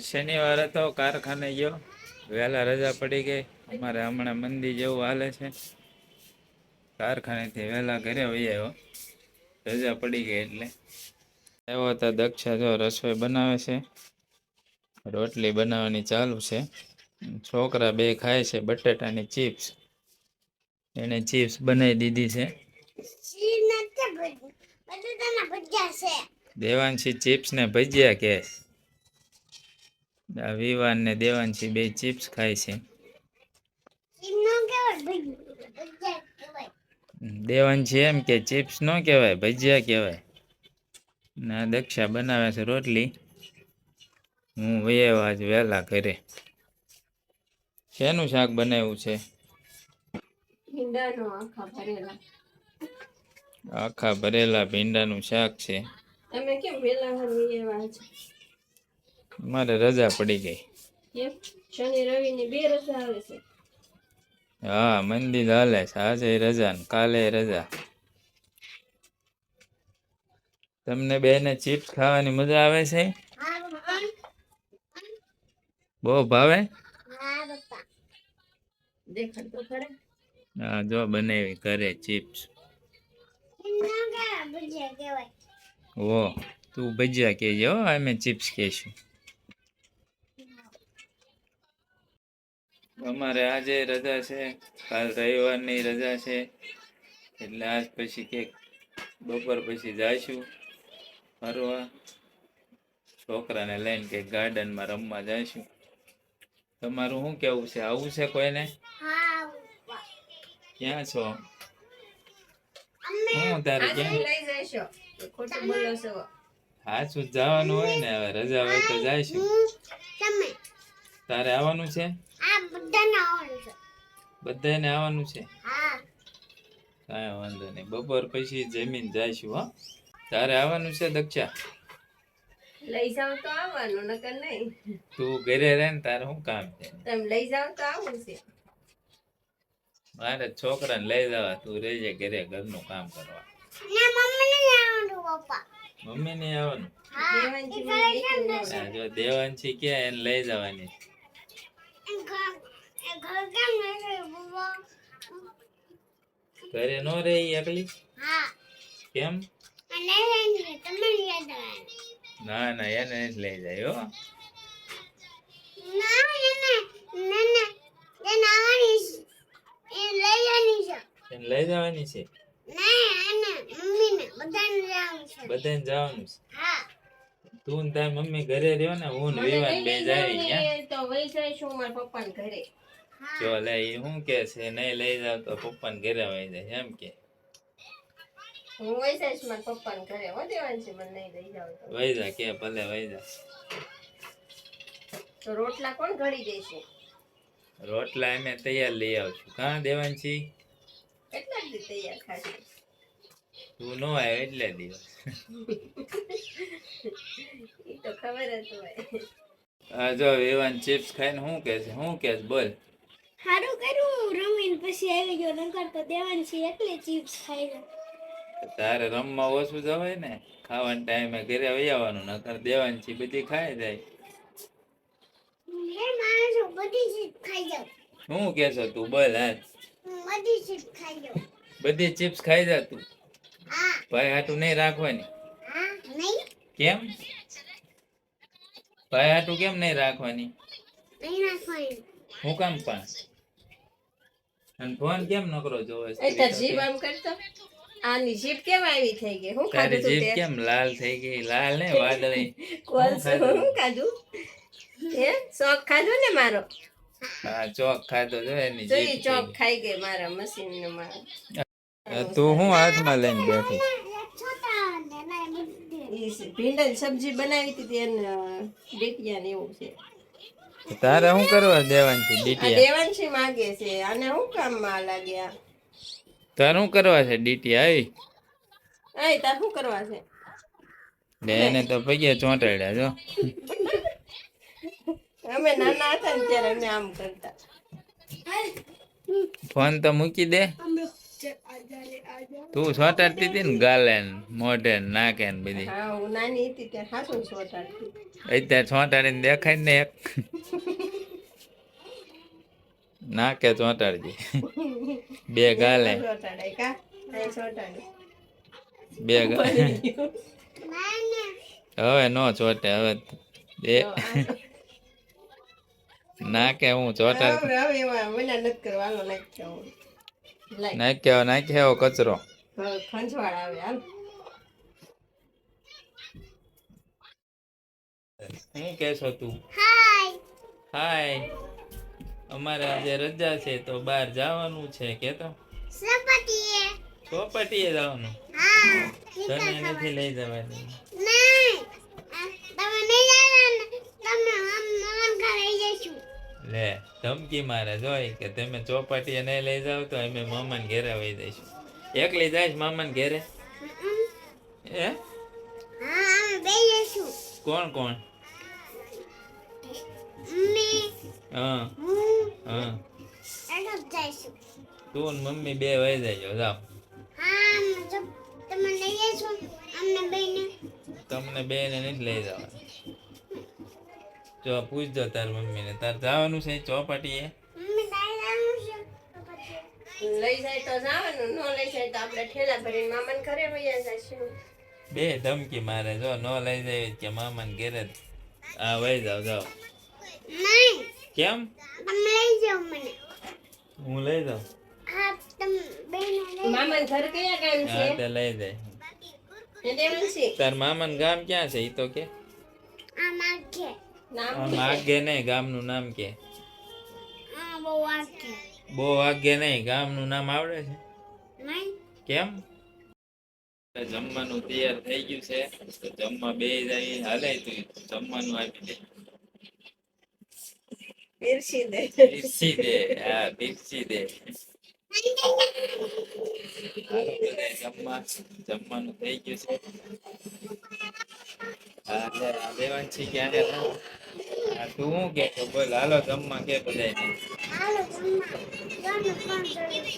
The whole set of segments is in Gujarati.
શનિવાર તો કારખાને ગયો. વહેલા રજા પડી ગઈ. અમારે હમણાં મંદી જેવું હાલે છે. કારખાનેથી વહેલા ઘરે વહી આવ્યો. રજા પડી ગઈ એટલે. આવ્યો તો દક્ષા જો રસોઈ બનાવે છે. રોટલી બનાવવાની ચાલુ છે. છોકરા બે ખાય છે બટેટાની ચિપ્સ. એને ચિપ્સ બનાવી દીધી છે. દેવાંશી ચિપ્સ ને ભજીયા કે વિવાન ને દેવાંશી બે ચિપ્સ ખાય છે. દેવાંશી એમ કે ચિપ્સ ન કહેવાય ભજીયા કહેવાય. ના દક્ષા બનાવે છે રોટલી. હું વૈયો આજ વહેલા ઘરે. શેનું શાક બનાવ્યું છે? આખા ભરેલા. ભીંડાનું શાક છે. તમે કેમ વેલા છે? મારે રજા પડી ગઈ. શનિ રવિ ની બે રજા આવે છે. હા મંદિર હાલે છે. આજે રજા ને કાલે રજા. તમને બેને ચિપ્સ ખાવાની મજા આવે છે? બહુ ભાવે? હા જો બનાવી ઘરે ચિપ્સ. ઓ તું ભજીયા કહેજે હો અમે ચિપ્સ કહેશું. અમારે આજે રજા છે. કાલ રવિવારની રજા છે. એટલે આજ પછી કે બપોર પછી જઈશું ફરવા. છોકરાને લઈને કે ગાર્ડનમાં રમવા જઈશું. તમારું શું કેવું છે? આવું છે કોઈને? ક્યાં છો? હું તારે ક્યાં? હાચું જવાનું હોય ને હવે રજા હોય તો જઈશું. તારે આવવાનું છે? બધાને આવવાનું છે. કાંઈ વાંધો નહીં. બપોર પછી જમીન જઈશું હો. તારે આવવાનું છે દક્ષા? લઈ જાવ તો આવવાનું નકર નહીં. તું ઘરે રહે ને તારે શું કામ છે? તમે લઈ જાવ તો આવું છે. મારે છોકરાને લઈ જવા તું રહેજે ઘરે ઘરનું કામ કરવા. મમ્મી નહીં આવવાનું હા, જો દેવાંશી કે એને લઈ જવાની ઘરે નો રહે ઈ એકલી? કેમ? ના ના એને જ લઈ જાય હો. લઈ જવાની છે. બધાને જવાનું છે. તું તારી મમ્મી ઘરે રહ્યો ને હું ને વિવાન બે જાય તો વહી શું મારા પપ્પા ઘરે. જો લે ઈ શું કે છે નહીં લઈ જાવ તો પપ્પાને ઘરે વહી જાય એમ કે. હું વહી જઈશ મારા પપ્પાને ઘરે. હો દેવાનજી મને નહીં લઈ જાવ તો. વહી જા કે ભલે વહી જા. તો રોટલા કોણ ઘડી દેશે? રોટલા અમે તૈયાર લઈ આવશું. કાં દેવાંશી? કેટલા દી તૈયાર ખાશે તું નો આવ્યો એટલે દિવસ. એ તો ખબર જ હોય. આ જો વિવાન ચિપ્સ ખાઈને શું કે છે? શું કે છે? બોલ. સારું કર્યું રમીને પછી આવી ગયો. નકર તો દેવાની છે એટલે ચિપ્સ ખાઈ તારે રમવા ઓછું જવાય ને? ખાવાના ટાઈમે ઘરે આવી આવવાનું નકર દેવાંશી બધી ખાઈ જાય. હે માણસો બધી ચીપ ખાઈ જાવ શું કે છે તું બોલ હાલ. બધી ચીપ ખાઈ જાવ બધી ચિપ્સ ખાઈ જા તું. હા. ભાઈ હાટું નહીં રાખવાની. હા નહીં. કેમ? ભાઈ હાટું કેમ નહીં રાખવાની? નહીં રાખવાની. હું કામ પણ? અને ફોન કેમ નકરો જોવે? એ તાર જીભ આમ કરતો. આની જીભ કેમ આવી થઈ ગઈ? હું ખાધું તું જીભ કેમ લાલ થઈ ગઈ? લાલ ને વાદળી. ખાધું? હું ખાધું? હે? ચોક ખાધો ને મારો? હા ચોક ખાધો જો એની જીભ ચોક ખાઈ ગઈ. મારા મશીન ને મારા. તું હું હાથમાં લઈને બેઠી? ભીંડા સબ્જી બનાવી હતી એને ડીટિયા ને એવું છે. તારે શું કરવા દેવાંશી છે દેવાંશી માંગે છે. આને શું કામમાં લાગ્યા તારે શું કરવા છે ડીટીયા? આઈ તાર શું કરવા છે? લે એને તો પગે ચોંટાડ્યા જો. અમે નાના હતા ને ત્યારે અમે આમ કરતા. ફોન તો મૂકી દે. તું ચોંટાડતી હતી ને ગાલે ને મોઢે ને નાકે ને બધી? હા હું નાની હતી ત્યારે હાસું સોટાડતી અત્યારે દેખાય ને એક. નાકે ચોંટાડજે બે ગાલે. બે ગાલે હવે નો ચોટે હવે એ નાકે હું ચોંટાડ હવે એવા મને નથી કરવાનો નાખ્યો નાખ્યો કચરો? ખંજવાળ આવે હાલ. શું કહેશો તું? હાય હાય અમારે આજે રજા છે તો બહાર જવાનું છે કે તો સપટીએ ચોપાટીએ જવાનું? હા તને નથી લઈ જવાની નહીં આ, તમે નહીં જાણો ને તમે આમ મન ઘરે જઈશું લે ધમકી મારે જોઈ કે તમે ચોપાટીએ નહીં લઈ જાવ તો અમે મામાને ઘેરે વહી જઈશું. એકલી જાય મામાને ઘેરે? હા? કોણ કોણ? હા હા. તું મમ્મી બે વહી જજો જાઓ. તમને બે ને નહીં લઈ જવા જો પૂછજો તાર મમ્મીને. તાર જવાનું છે ચોપાટીએ? તારે જવાનું છે? લઈ જાય તો જવાનું ન લઈ જાય તો આપણે ઠેલા ભરીને મામાને ઘરે વયા જઈશું બે ધમકી મારે જો ન લઈ જાય કે મામાને ઘેરે આ વહી જાવ જાવ. નહીં. કેમ? લઈ જાવ મને. હું લઈ જાવ હા તમે બેને મામાને ઘર કયા ગામ હા તે લઈ જાય. એ તાર મામાનું ગામ ક્યાં છે? ઈ તો કે. આ માગે નામ આગે નહીં ગામનું નામ કે. બહુ વાગે બહુ આગે નહીં ગામનું નામ આવડે છે? કેમ? જમવાનું તૈયાર થઈ ગયું છે. તો જમવા બે જાય હાલે તું જમવાનું આપી દે. પીરસી દે. પીરસી દે હા પીરસી દે. જમવા જમવાનું થઈ ગયું છે. હા ક્યાં છે? તું શું કે છો બોલ હાલો જમવા કે બધાય હાલો જમવા. કોને ફોન કર્યો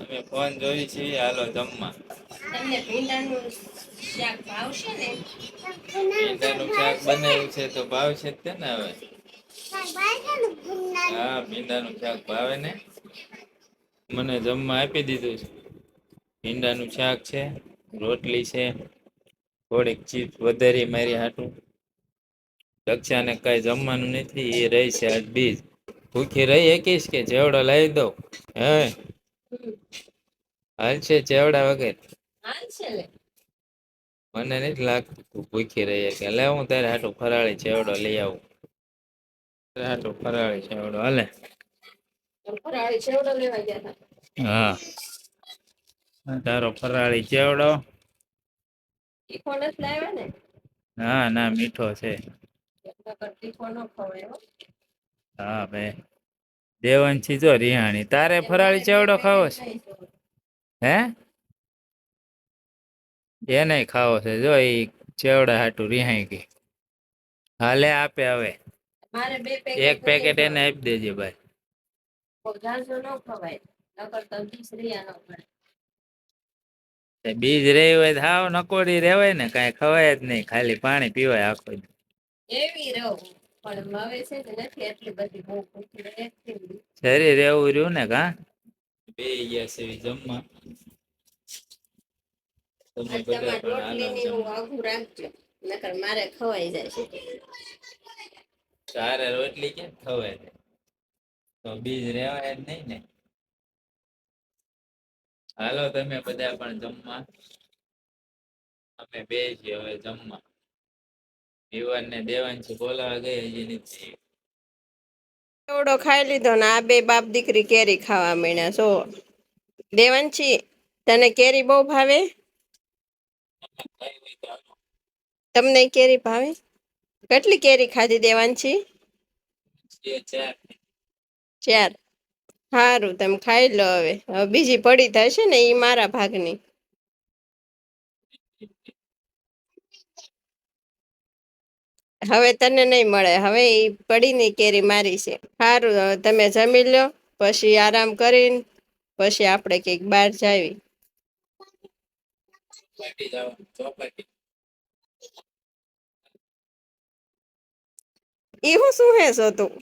અમે ફોન જોઈ છીએ હાલો જમવા. તમને ભીંડાનું શાક ભાવશે ને? ભીંડાનું શાક બનાવ્યું છે તો ભાવશે જ તે ને હવે હા ભીંડાનું શાક ભાવે ને. મને જમવા આપી દીધું છે. ભીંડાનું શાક છે રોટલી છે થોડીક ચીપ વધારી મારી હાટું. દક્ષાને કઈ જમવાનું નથી એ રહી છે આજ બીજ. ભૂખી રહી એકીશ કે ચેવડો લાવી દો હે? હાલ છે ચેવડા વગર. મને નથી લાગતું ભૂખી રહી કે લે હું તારે હાટું ફરાળી ચેવડો લઈ આવું. તારે હાટું ફરાળી ચેવડો હાલે. હા. તારો ફરાળી ચેવડો હા ના મીઠો છે. હો. બે. દેવંશી જો રિહાણી. તારે ફરાળી ચેવડો ખાવો છે? હે? એને ખાવો છે. જો એ ચેવડા હાટું રિહાઈ ગઈ હાલે આપે હવે. એક પેકેટ એને આપી દેજે ભાઈ. બીજ રહી હોય તો હાવ નકોડી રેવાય ને. કઈ ખવાય જ નહીં. ખાલી પાણી પીવાય આખો દી. એવી રહું પણ હવે છે ને નથી એટલી બધી બહુ ભૂખી શરીર એવું રહ્યું ને કા? બે ગયા છે જમવા. તમે આ બધા તમારે પણ રોટલીની હાલો હું આઘું રાખજો નકર મારે ખવાઈ જાય છે. તારે રોટલી કેમ ખવાય છે? તો બીજ રેવાય જ નહીં ને. હાલો તમે બધા પણ જમવા. અમે બે છીએ હવે જમવા. વિવાન ને દેવાંશી બોલાવા ગઈ હજી નથી ચેવડો ખાઈ લીધો ને આ બે બાપ દીકરી કેરી ખાવા માંડ્યા સો દેવાંશી તને કેરી બહુ ભાવે. તમને કેરી ભાવે? કેટલી કેરી ખાધી દેવાંશી? ચાર. સારું તમે ખાઈ લો હવે. બીજી પડી થશે ને એ મારા ભાગની. હવે તને નહીં મળે. હવે એ પડીની કેરી મારી છે. સારું હવે તમે જમી લો પછી આરામ કરીને, પછી આપણે કંઈક બહાર જાવી. હું શું હે છો તું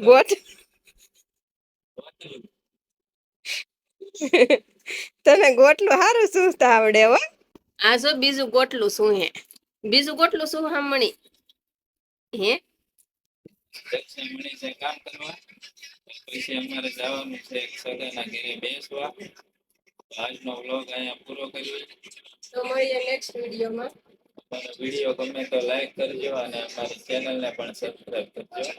ગોટ તને ગોટલું સારું શું આવડે હો. આ જો બીજું ગોટલું શું હે બીજું ગોટલું શું હામણી હે? દક્ષિણ મણી છે કામ કરવા પછી અમારે જવાનું છે એક સગાના ઘરે બેસવા. આજનો વ્લોગ અહીંયા પૂરો કરીએ તો મળીએ નેક્સ્ટ વિડીયોમાં. અમારો વીડિયો ગમે તો લાઈક કરજો અને અમારી ચેનલને પણ સબસ્ક્રાઈબ કરજો.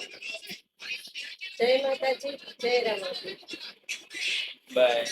જય માતાજી જય રામાજી બાય